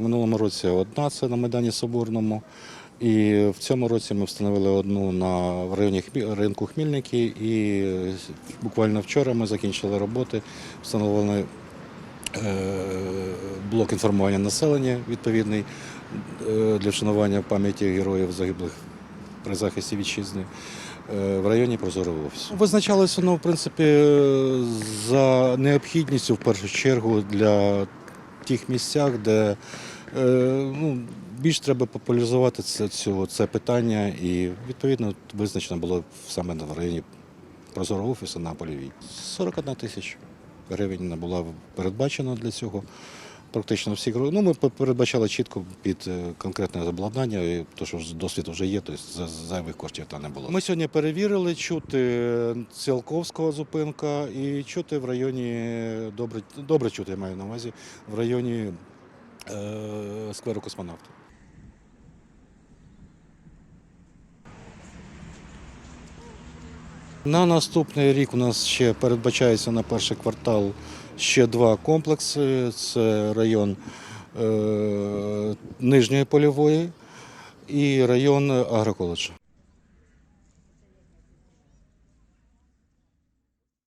Минулому році одна це на Майдані Соборному. І в цьому році ми встановили одну на районі ринку Хмільники. І буквально вчора ми закінчили роботи, встановили е, блок інформування населення відповідний е, для вшанування пам'яті героїв загиблих при захисті вітчизни е, в районі Прозорого офісу. Визначалося воно, в принципі, за необхідністю в першу чергу для тих місцях, де е, ну, більш треба популяризувати це, цю, це питання, і відповідно визначено було саме в районі Прозорого офісу на Полівій. 41 тисяч гривень була передбачена для цього. Практично всі ну, ми пе- передбачали чітко під е, конкретне обладнання, то, що досвід вже є, тобто за- зайвих коштів там не було. Ми сьогодні перевірили чути Ціолковського зупинка і чути в районі добре, добре чути, я маю на увазі, в районі е, скверу космонавтів. На наступний рік у нас ще передбачається на перший квартал ще два комплекси. Це район е, Нижньої польової і район агроколеджу.